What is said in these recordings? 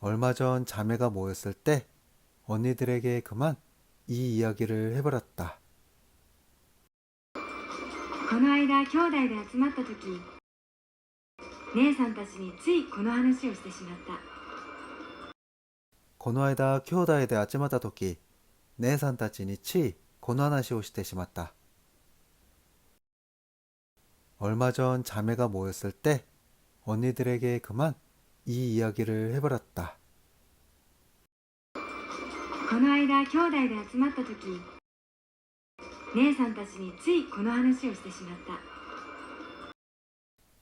얼마 전 자매가 모였을 때 언니들에게 그만 이 이야기를 해버렸다. この間兄弟で集まった時 姉さんたちについこの話をしてしまった 고노아이다 쿄다이데 아찌마다 도끼 네산 타치니 치 고노하나시오 시테 시마다. 얼마 전 자매가 모였을 때 언니들에게 그만 이 이야기를 해버렸다. この間兄弟で集まった時姉さんたちについこの話をしてしまった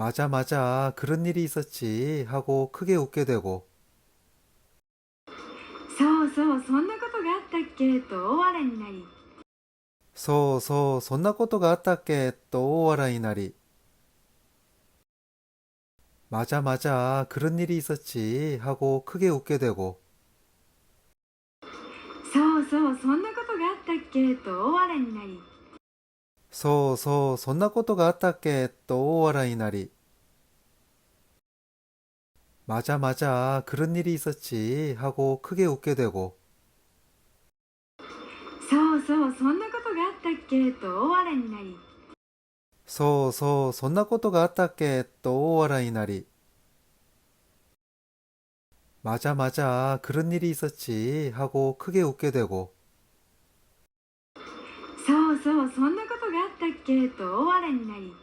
맞아 맞아 그런 일이 있었지 하고 크게 웃게 되고 そうそうそんなことがあったっけと大笑いになり 소소 손나 것도가 아따께 또 오와라이 나리 맞아 맞아 그런 일이 있었지 하고 크게 웃게 되고 そうそうそんなことがあったっけと大笑いになり 소소 손나 것도가 아따께 또 오와라이 나리 맞아 맞아 그런 일이 있었지 하고 크게 웃게 되고 そうそうそんなことがあったっけと大笑いになり 소소 손나 것도가 아따께 또 오와라이 나리 맞아 맞아 그런 일이 있었지 하고 크게 웃게 되고 ことがあったっけと大笑いになり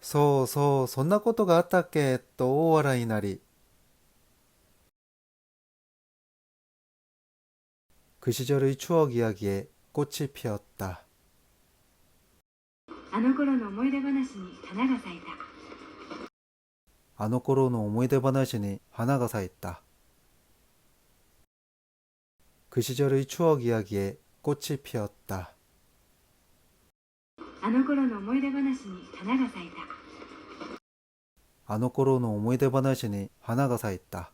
소소 손나 것도가 아따께 또 오와라이 나리 그 시절의 추억 이야기에 꽃이 피었다. あの頃の思い出話に花が咲いた 아노코로노 오모이데 바나시니 하나가 사있다. 그 시절의 추억 이야기에 꽃이 피었다. あの頃の思い出話に花が咲いた 아노코로노 오모이데 바나시니 하나가 사있다.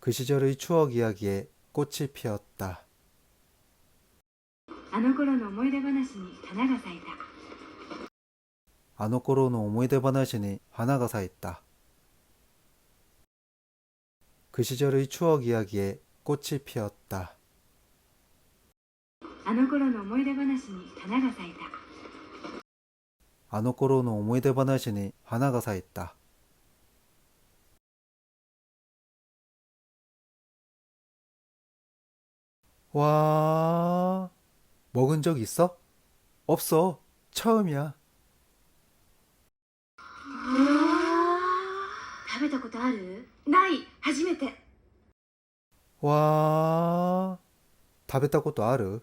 그 시절의 추억 이야기에 꽃이 피었다. あの頃の思い出話に花が咲いた 아노코로노 오모이데 바나시니 하나가 사있다. 그 시절의 추억 이야기에 꽃이 피었다. あの頃の思い出話に花が咲いた 아노코로노 오모이데 바나시니 하나가 사있다. 와, 먹은 적 있어? 없어. 처음이야. 食べたことあるない初めて 와, 食べたことある?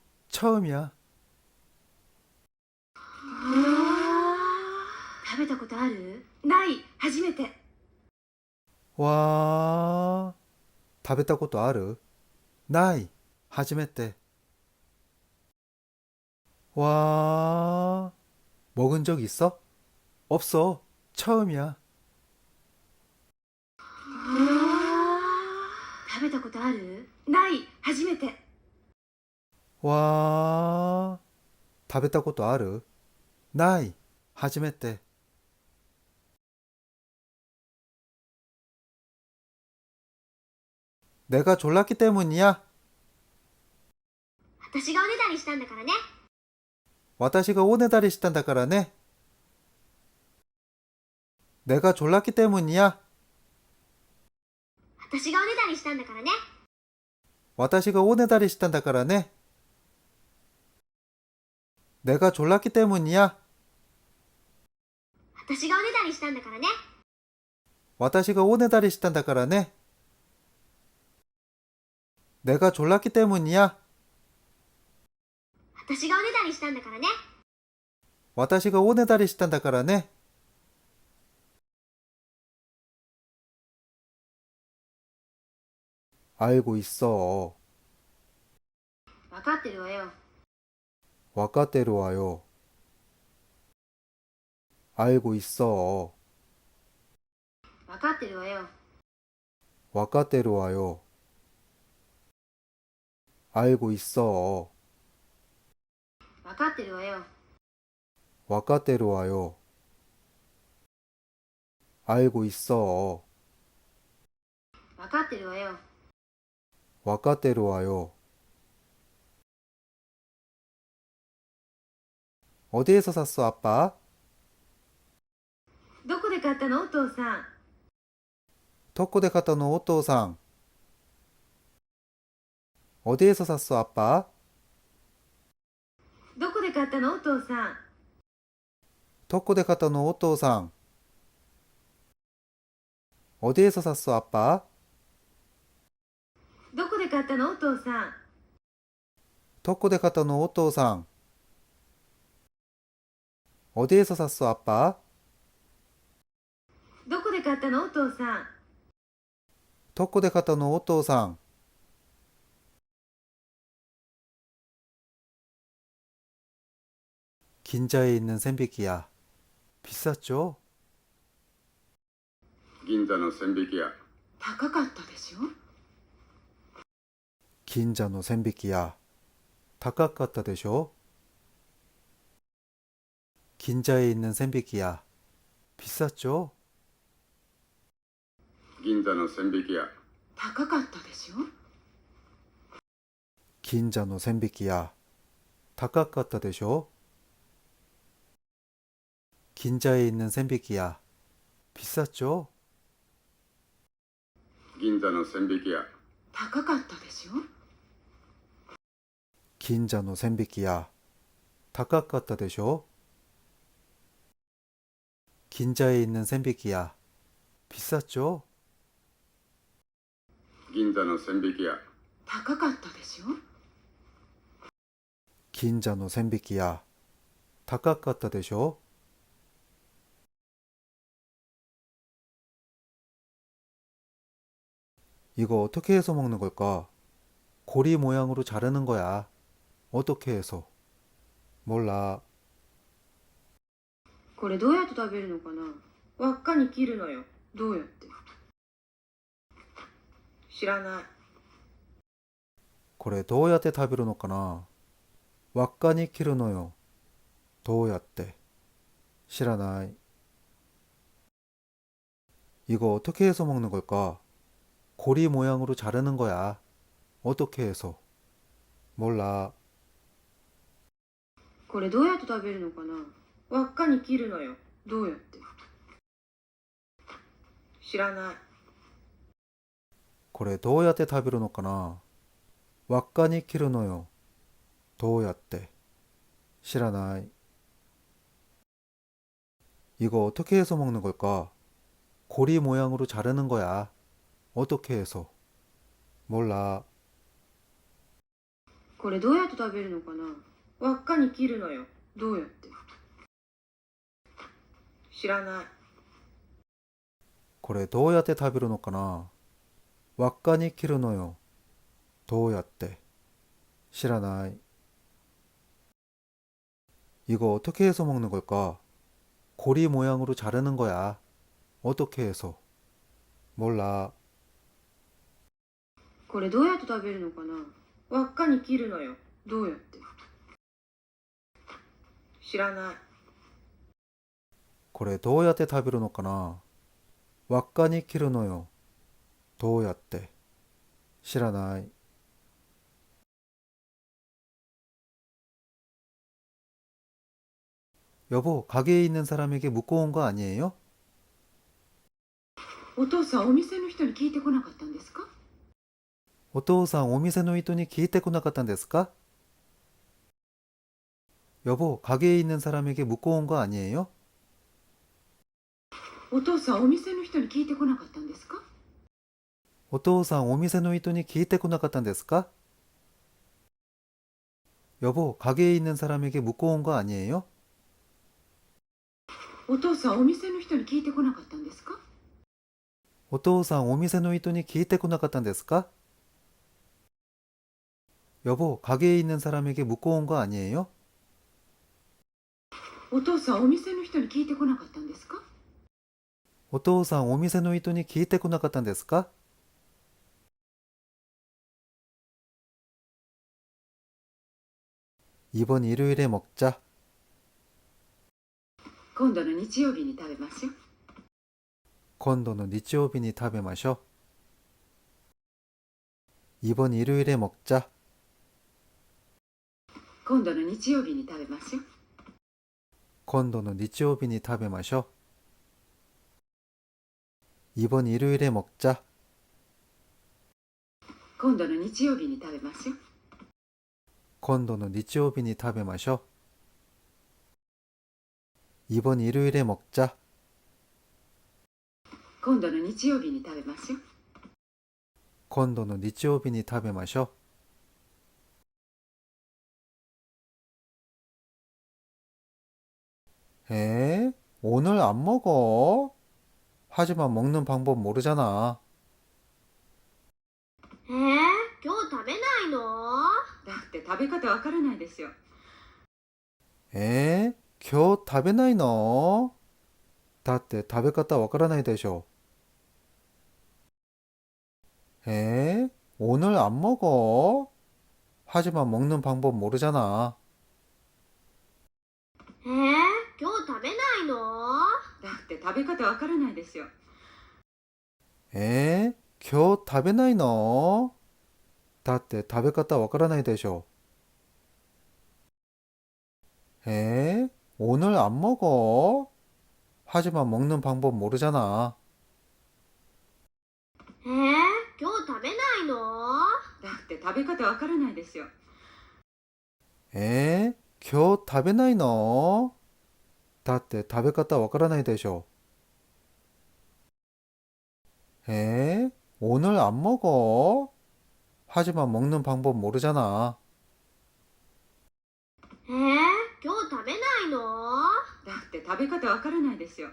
처음이야. 食べたことあるない初めて 와, 食べたことあるない、初めて. 와, 먹은 적 있어? 없어, 처음이야. 食べたことあるない初めて 와, 食べたことあるない、初めて. 내가 졸랐기 때문이야. 私がおねだりしたんだからね 와다시가 오네다리 시탄다 까라네. 내가 졸랐기 때문이야. 私がおねだりしたんだからね 와다시가 오네다리 시탄다 까라네. 내가 졸랐기 때문이야. 私がおねだりしたんだからね 와다시가 오네다리 시탄다 까라네. 내가 졸랐기 때문이야. 私がおねだりしたんだからね 와다시가 오네다리 시탄다 까라네. 알고 있어. 分かってるわよ 와카테로 와요. 알고 있어. 와카테로 와요. 와카테로 와요. 알고 있어. 와카테로 와요. 와카테로 와요. 알고 있어. 와카테로 와요. 와카테로 와요. 어디에서 샀어, 아빠? どこで買ったのお父さん 토코데 카타노 오토상. 어디에서 샀어, 아빠? どこで買ったのお父さん 토코데 카타노 오토상. 어디에서 샀어, 아빠? どこで買ったのお父さん 토코데 카타노 오토상. 어디에서 샀어, 아빠? どこで買ったのお父さん 토코데 카타노 오토상. 긴자에 있는 샌비키야. 비쌌죠? 銀座の千匹屋高かったでしょ 긴자노 샌비키야. 다깎았다 되쇼? 긴자에 있는 샌비키야. 비쌌죠? 銀座の千匹屋高かったでしょ 긴자노 샌비키야. 다깎았다 되쇼? 긴자에 있는 샌비키야. 비쌌죠? 銀座の千匹屋高かったでしょ 긴자노 샌비키야. 다깎았다 되쇼? 긴자에 있는 샌비키야. 비쌌죠? 銀座の千匹屋高かったでしょ 긴자노 샌비키야. 다깎았다 되쇼? 이거 어떻게 해서 먹는 걸까? 고리 모양으로 자르는 거야. 어떻게 해서? 몰라. これどうやって食べるのかな輪っかに切るのよどうやって知らない これどうやって食べるのかな輪っかに切るのよ。どうやって知らない。 이거 어떻게 해서 먹는 걸까? 고리 모양으로 자르는 거야. 어떻게 해서? 몰라. これどうやって食べるのかな 輪っかに切るのよどうやって知らない これどうやって食べるのかな輪っかに切るのよ。どうやって知らない。 이거 어떻게 해서 먹는 걸까? 고리 모양으로 자르는 거야. 어떻게 해서? 몰라. これどうやって食べるのかな輪っかに切るのよどうやって 知らない。これどうやって食べるのかな輪っかに切るのよ。どうやって知らない. 이거 어떻게 해서 먹는 걸까? 고리 모양으로 자르는 거야. 어떻게 해서? 몰라. これどうやって食べるのかな輪っかに切るのよ。どうやって知らない。 これどうやって食べるのかな輪っかに切るのよ。どうやって知らない. 여보, 가게에 있는 사람에게 묻고 온 거 아니에요? お父さんお店の人に聞いてこなかったんですか 오토상 오미세 노이토니 기이테쿠나 같단ですか? 여보, 가게에 있는 사람에게 묻고 온 거 아니에요? お父さんお店の人に聞いてこなかったんですか 오토상 오미세 노이토니 기이테쿠나 같단ですか? 여보, 가게에 있는 사람에게 묻고 온 거 아니에요? お父さんお店の人に聞いてこなかったんですか 오토상 오미세 노이토니 기이테쿠나 같단ですか? 여보, 가게에 있는 사람에게 묻고 온 거 아니에요? お父さんお店の人に聞いてこなかったんですか 오토상 오미세 노이토니 기이테쿠나 같단ですか? 이번 일요일에 먹자. 今度の日曜日に食べましょう 건도는 니치오비니 타베 마셔. 이번 일요일에 먹자. 今度の日曜日に食べましょう 건도는 니치오비니 타베 마셔. 이번 일요일에 먹자. 今度の日曜日に食べましょう 건도는 니치오비니 타베 마셔. 이번 일요일에 먹자. 今度の日曜日に食べましょう 건도는 니치오비니 타베 마셔. 에? 오늘 안 먹어? 하지만 먹는 방법 모르잖아. えー、今日食べないのだって食べ方わからないですよ 에? 겨食べないの? 다때 食べ方わからないでしょ. 에? 오늘 안 먹어? 하지만 먹는 방법 모르잖아. えー、 て食べ方わからないですよ 에? 겨食べないの? 다때 食べ方わからないでしょ. 에? 오늘 안 먹어? 하지만 먹는 방법 모르잖아. えー、今日食べないのだって食べ方わからないですよ 에? 겨食べないの? 다때 食べ方わからないでしょ. 에? 오늘 안 먹어? 하지만 먹는 방법 모르잖아. えー、今日食べないのだって食べ方わからないですよ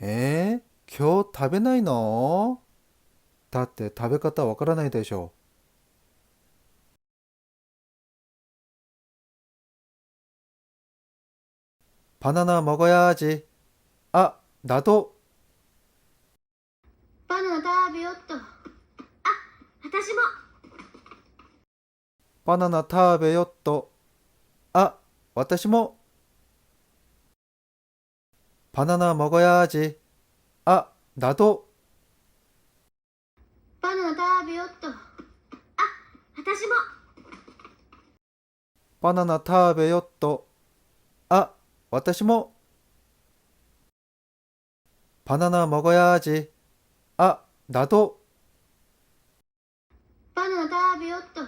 에? 겨食べないの? 다때 食べ方わからないでしょ. 바나나 먹어야지. 아, 나도 バナナ食べよっと。あ、私も。 바나나 타베요또. 아, 私も. 바나나 먹어야지. 아, 나도 バナナ食べよっと。あ、私も。 바나나 타베요또. 아, 私も. 바나나 먹어야지. 아, 나도 バナナ食べよっと。あ、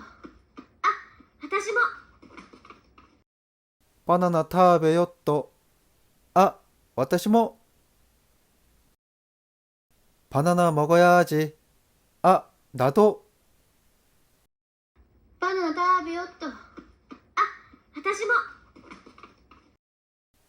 私も。 바나나 타베요또. 아, 私も. 바나나 먹어야지. 아, 나도 バナナ食べよっと。あ、私も。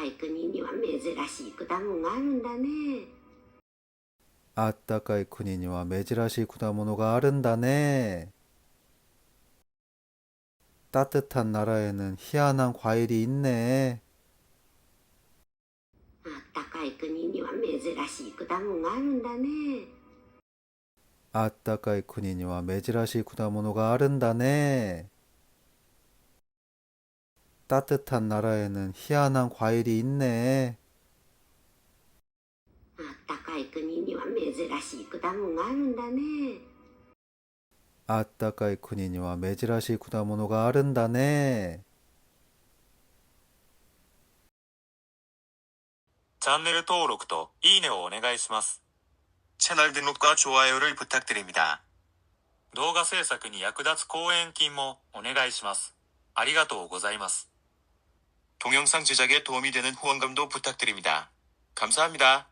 あったかい国には珍しい果物があるんだね 아따까이 쿠니니와 메지라시 쿠다모노가 아른다네. 따뜻한 나라에는 희한한 과일이 있네. あったかい国には珍しい果物があるんだね 아따까이 쿠니니와 메지라시 쿠다모노가 아른다네. 따뜻한 나라에는 희한한 과일이 있네. あったかい国には珍しい果物があるんだね 아따까이 쿠니니와 메지라시 쿠다모노가 아른다네. チャンネル登録といいねをお願いします。 채널 등록과 좋아요를 부탁드립니다. 動画制作に役立つ講演金もお願いします。ありがとうございます。 동영상 제작에 도움이 되는 후원금도 부탁드립니다. 감사합니다.